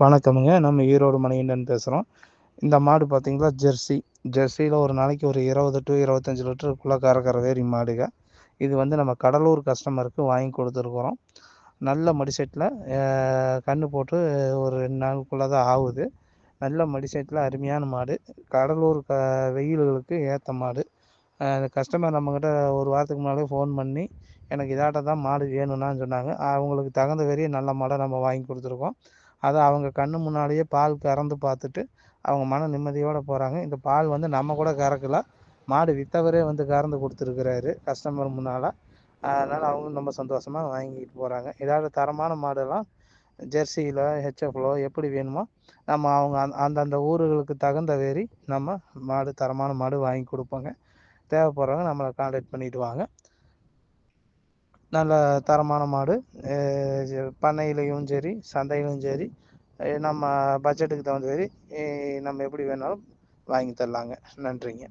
வணக்கமுங்க. நம்ம ஈரோடு மணிகண்டன் பேசுகிறோம் இந்த மாடு பார்த்தீங்களா ஜெர்சி. ஜெர்சியில் ஒரு நாளைக்கு ஒரு இருபது டு இருபத்தஞ்சி லிட்டருக்குள்ளே கறக்கிற வேறி மாடுங்க. இது வந்து நம்ம கடலூர் கஸ்டமருக்கு வாங்கி கொடுத்துருக்குறோம். நல்ல மடிசெட்டில் கன்று போட்டு ஒரு ரெண்டு நாளுக்குள்ளே தான் ஆகுது. நல்ல மடிசெட்டில் அருமையான மாடு. கடலூர் க வெயில்களுக்கு ஏற்ற மாடு. கஸ்டமர் நம்மக்கிட்ட ஒரு வாரத்துக்கு முன்னாடியே ஃபோன் பண்ணி எனக்கு இதாட்ட தான் மாடு வேணும்னான்னு சொன்னாங்க. அவங்களுக்கு தகுந்த வெறிய நல்ல மாடை நம்ம வாங்கி கொடுத்துருக்கோம். அதை அவங்க கண்ணு முன்னாடியே பால் கறந்து பார்த்துட்டு அவங்க மன நிம்மதியோடு போகிறாங்க இந்த பால் வந்து நம்ம கூட கறக்கல. மாடு விற்றவரே வந்து கறந்து கொடுத்துருக்குறாரு கஸ்டமர் முன்னால். அதனால் அவங்களும் ரொம்ப சந்தோஷமாக வாங்கிட்டு போகிறாங்க ஏதாவது தரமான மாடெல்லாம் ஜெர்சியில் ஹெச்எஃப்லோ எப்படி வேணுமோ நம்ம அவங்க அந்த அந்தந்த ஊர்களுக்கு தகுந்த வேறி நம்ம மாடு தரமான மாடு வாங்கி கொடுப்போங்க. தேவைப்படுறவங்க நம்மளை காண்டாக்ட் பண்ணிவிட்டு வாங்க. நல்ல தரமான மாடு. பண்ணையிலையும் சரி சந்தையிலும் சரி நம்ம பட்ஜெட்டுக்கு தகுந்த மாதிரி நம்ம எப்படி வேணாலும் வாங்கி தரலாங்க. நன்றிங்க.